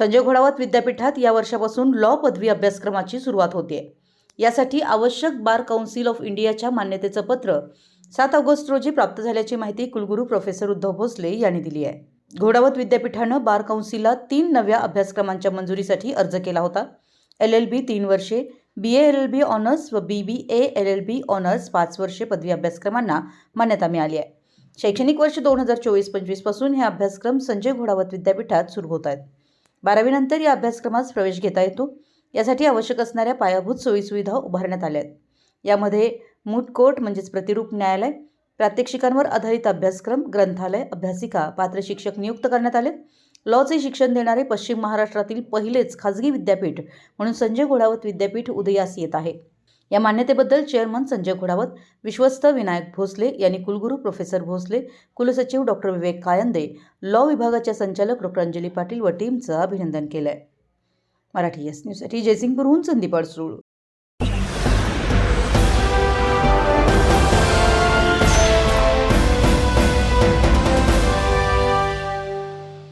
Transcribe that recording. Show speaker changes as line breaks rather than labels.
संजय घोडावत विद्यापीठात या वर्षापासून लॉ पदवी अभ्यासक्रमाची सुरुवात होते. यासाठी आवश्यक बार काउन्सिल ऑफ इंडियाच्या मान्यतेचं पत्र सात ऑगस्ट रोजी प्राप्त झाल्याची माहिती कुलगुरू प्रोफेसर उद्धव भोसले यांनी दिली आहे. घोडावत विद्यापीठानं बार काउन्सिलला तीन नव्या अभ्यासक्रमांच्या मंजुरीसाठी अर्ज केला होता. एल एल बी तीन वर्षे B A L L B honours व B B A L L B honours पाच वर्षे पदवी अभ्यासक्रमांना मान्यता मिळाली आहे. शैक्षणिक वर्ष दोन हजार चोवीस पंचवीसपासून हे अभ्यासक्रम संजय घोडावत विद्यापीठात सुरू होत आहेत. बारावीनंतर या अभ्यासक्रमास प्रवेश घेता येतो. यासाठी आवश्यक असणाऱ्या पायाभूत सोयीसुविधा उभारण्यात आल्या आहेत. यामध्ये मूट कोर्ट म्हणजेच प्रतिरूप न्यायालय प्रात्यक्षिकांवर आधारित अभ्यासक्रम ग्रंथालय अभ्यासिका पात्र शिक्षक नियुक्त करण्यात आले. लॉचे शिक्षण देणारे पश्चिम महाराष्ट्रातील पहिलेच खाजगी विद्यापीठ म्हणून संजय घोडावत विद्यापीठ उदयास येत आहे. या मान्यतेबद्दल चेअरमन संजय घोडावत विश्वस्त विनायक भोसले यांनी कुलगुरू प्रोफेसर भोसले कुलसचिव डॉक्टर विवेक कायंदे लॉ विभागाच्या संचालक डॉक्टर अंजली पाटील व टीमचं अभिनंदन आहे मराठी एस न्यूजसाठी जयसिंगपूरहून संदीप अडसूळ.